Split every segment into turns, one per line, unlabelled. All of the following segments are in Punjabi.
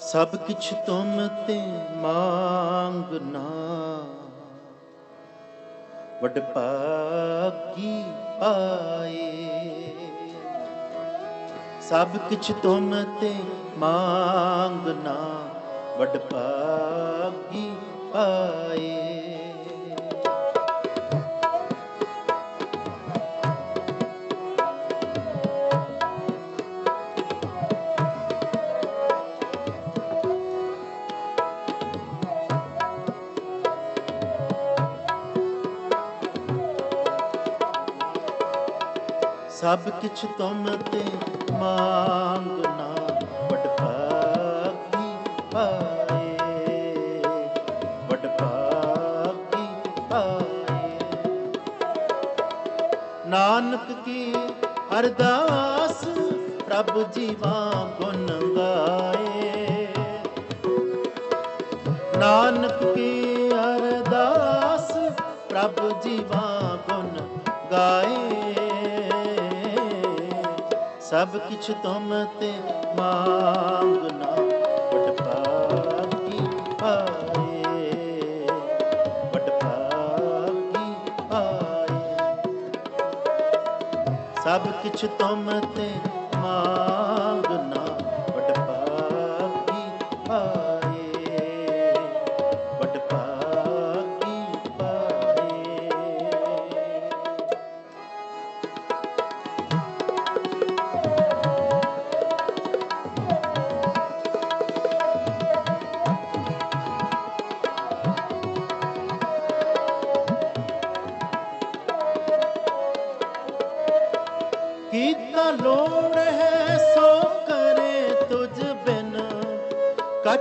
ਸਭ ਕਿਛ ਤੁਮ ਤੇ ਮੰਗਨਾ। ਵਡ ਭਾਗੀ ਪਾਏ। ਸਭ ਕਿਛ ਤੁਮ ਤੇ ਮੰਗਨਾ। ਵਡ ਭਾਗੀ ਪਾਏ। ਸਭ ਕਿਛ ਤੁਮ ਤੇ ਮੰਗਨਾ ਵਡ ਭਾਗੀ ਪਾਏ ਵਡ ਪਾਏ ਨਾਨਕ ਕੀ ਅਰਦਾਸ ਪ੍ਰਭ ਜੀਵਾ ਗੁਣ ਗਾਏ। ਨਾਨਕ ਕੀ ਅਰਦਾਸ ਪ੍ਰਭ ਜੀਵਾ ਗੁਣ ਗਾਏ। ਸਭ ਕਿਛ ਤੁਮ ਤੇ ਮੰਗਨਾ ਵਡ ਭਾਗੀ ਪਾਏ ਵਡ ਭਾਗੀ ਪਾਏ ਸਭ ਕਿਛ ਤੁਮ ਤੇ ਮੰਗਨਾ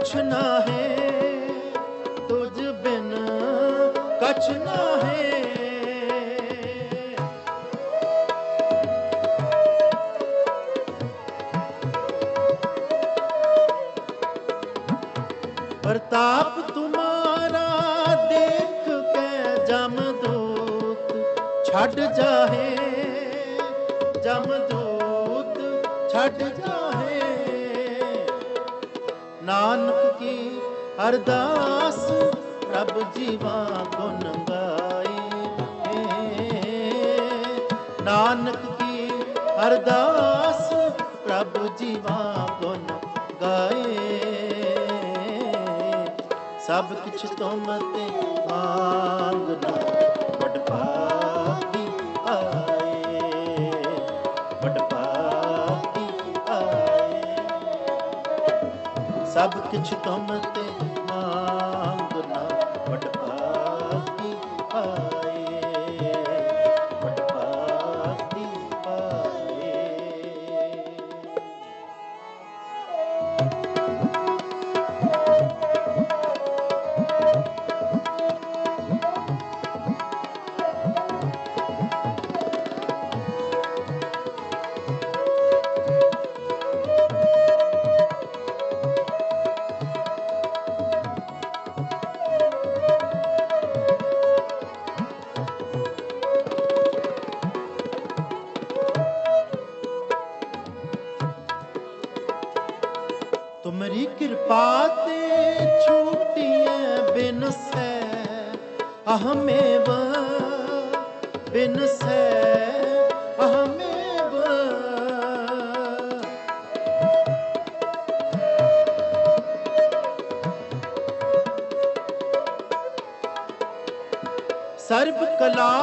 ਕਛ ਨਾ ਹੈ ਤੁਝ ਬਿਨ ਕਛ ਨਾ ਹੈ ਪ੍ਰਤਾਪ ਤੁਮਾਰਾ ਦੇਖ ਕੇ ਜਮਦੂਤ ਛੱਡ ਜਾਹੇ ਜਮਦੂਤ ਛੱਡ ਜਾਹੇ ਨਾਨਕ ਕੀ ਅਰਦਾਸ ਪ੍ਰਭ ਜੀਵਾ ਗੁਣ ਗਾਏ। ਨਾਨਕ ਕੀ ਅਰਦਾਸ ਪ੍ਰਭ ਜੀਵਾ ਗੁਣ ਗਾਏ। ਸਭ ਕਿਛ ਤੁਮ ਤੇ ਮੰਗਨਾ ਸਭ ਕਿਛ ਤੁਮ ਤੇ ਮੰਗਨਾ ਵਡ ਭਾਗੀ ਆਏ ਵਡ ਆਏ ਤੁਮਰੀ ਕਿਰਪਾ ਬਿਨ ਸੈ ਅਹਮੇਵ ਬਿਨ ਸੈ ਅਹਮੇਵ ਸਰਬ ਕਲਾ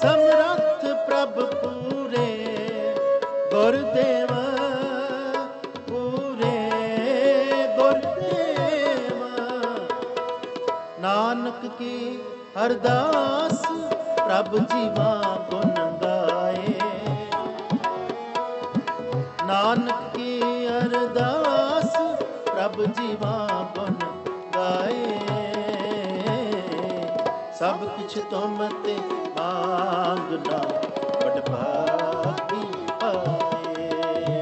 ਸਮਰੱਥ ਪ੍ਰਭ ਪੂਰੇ। ਗੁਰਦੇਵ ਨਾਨਕ ਕੀ ਅਰਦਾਸ ਪ੍ਰਭ ਜੀਵਾ ਗੁਣ ਗਾਏ। ਨਾਨਕ ਕੀ ਅਰਦਾਸ ਪ੍ਰਭ ਜੀਵਾ ਗੁਣ ਗਾਏ। ਸਭ ਕੁਛ ਤੁਮ ਤੇ ਮੰਗਨਾ ਵਡ ਭਾਗੀ ਆਏ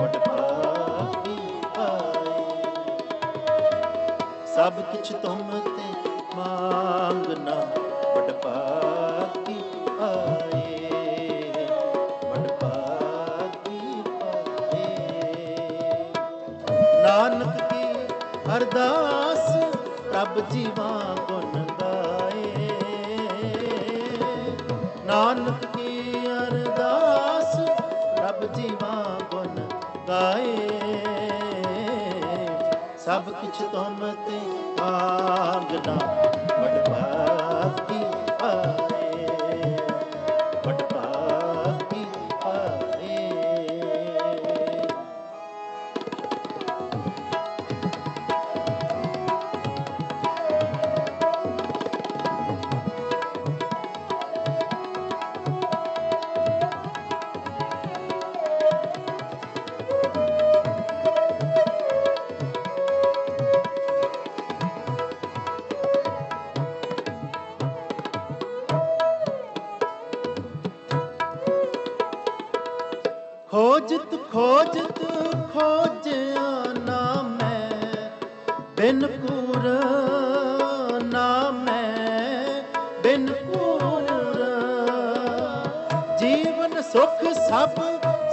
ਵਡ ਭਾਗੀ ਆਏ ਸਭ ਕੁਛ ਤੁਮ ਤੇ ਮੰਗਨਾ ਵਡ ਭਾਗੀ ਆਏ ਵਡ ਭਾਗੀ ਪਾਏ ਨਾਨਕ ਅਰਦਾਸ ਰੱਬ ਜੀਵਾ ਗੁਣ ਗਾਏ। ਨਾਨਕ ਕੀ ਅਰਦਾਸ ਰੱਬ ਜੀਵਾ ਗੁਣ ਗਾਏ। ਸਭ ਕਿਛ ਤੁਮ ਤੇ ਆਗਨਾ ਵਡ ਭਾਗੀ ਆਏ ਖੋਜਤ ਖੋਜਤ, ਖੋਜਿਆ ਨਾ ਮੈਂ। ਬਿਨ ਕੂਰ ਨਾ ਮੈਂ, ਬਿਨ ਕੂਰ। ਜੀਵਨ ਸੁਖ ਸਭ,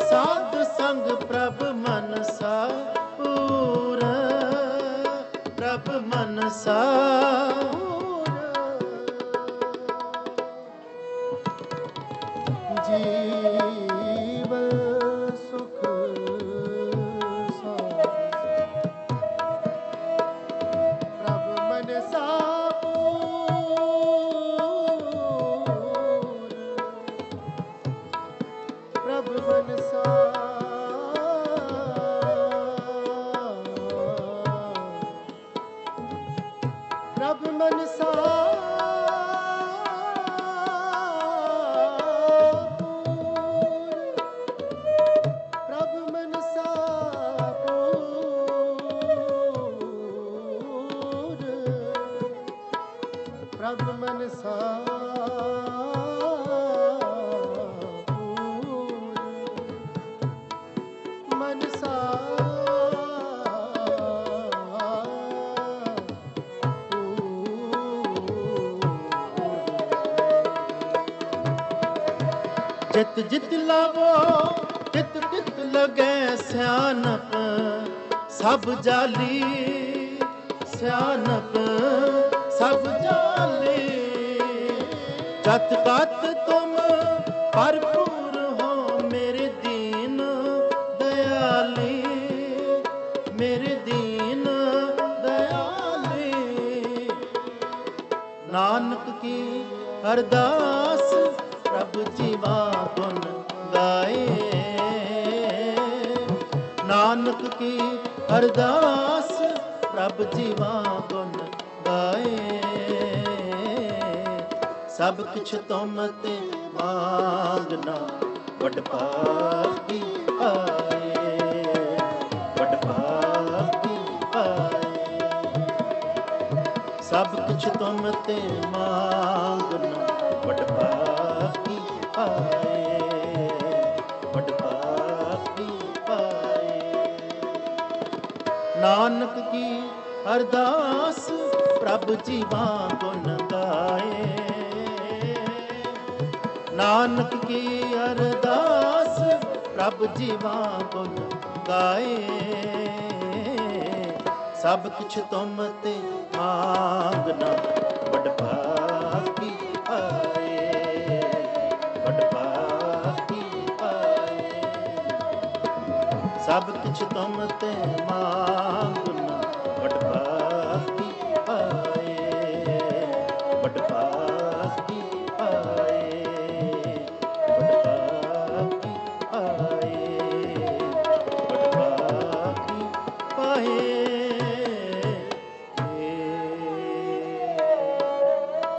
ਸਾਧ ਸੰਗ ਪ੍ਰਭ ਮਨਸਾ ਪੂਰ। ਪ੍ਰਭ ਮਨਸਾ ਪ੍ਰਭ ਮਨ ਪ੍ਰਭ ਮਨ ਪ੍ਰਭ ਮਨ ਮਨਸਾ ਜਿਤ ਜਿਤ ਲਾਵੋ ਤਿਤ ਤਿਤ ਲਗੈ ਸਿਆਨਪ ਸਭ ਜਾਲੀ ਸਿਆਨਪ ਸਭ ਜਾਲੀ। ਜਤ ਕਤ ਤੁਮ ਭਰਪੂਰ ਹੋ ਮੇਰੇ ਦੀਨ ਦਇਆਲੀ ਮੇਰੇ ਦੀਨ ਦਇਆਲੀ ਨਾਨਕ ਕੀ ਅਰਦਾਸ ਨਾਨਕ ਕੀ ਅਰਦਾਸ ਪ੍ਰਭ ਜੀਵਾ ਗੁਣ ਗਾਏ। ਸਭ ਕਿਛ ਤੁਮ ਤੇ ਮੰਗਨਾ ਵਡ ਭਾਗੀ ਆਏ। ਵਡ ਭਾਗੀ ਆਏ। ਸਭ ਕੁਛ ਤੁਮ ਤੇ ਮੰਗਨਾ ਵਡ ਭਾਗੀ ਆਏ। ਨਾਨਕ ਕੀ ਅਰਦਾਸ ਪ੍ਰਭ ਜੀਵਾ ਗੁਣ ਗਾਏ। ਨਾਨਕ ਕੀ ਅਰਦਾਸ ਪ੍ਰਭ ਜੀਵਾ ਗੁਣ ਗਾਏ। ਸਭ ਕੁਛ ਤੁਮ ਤੇ ਮੰਗਨਾ ਵਡ ਭਾਗੀ ਸਭ ਕੁਛ ਤੁਮ ਤੇ ਮੰਗਨਾ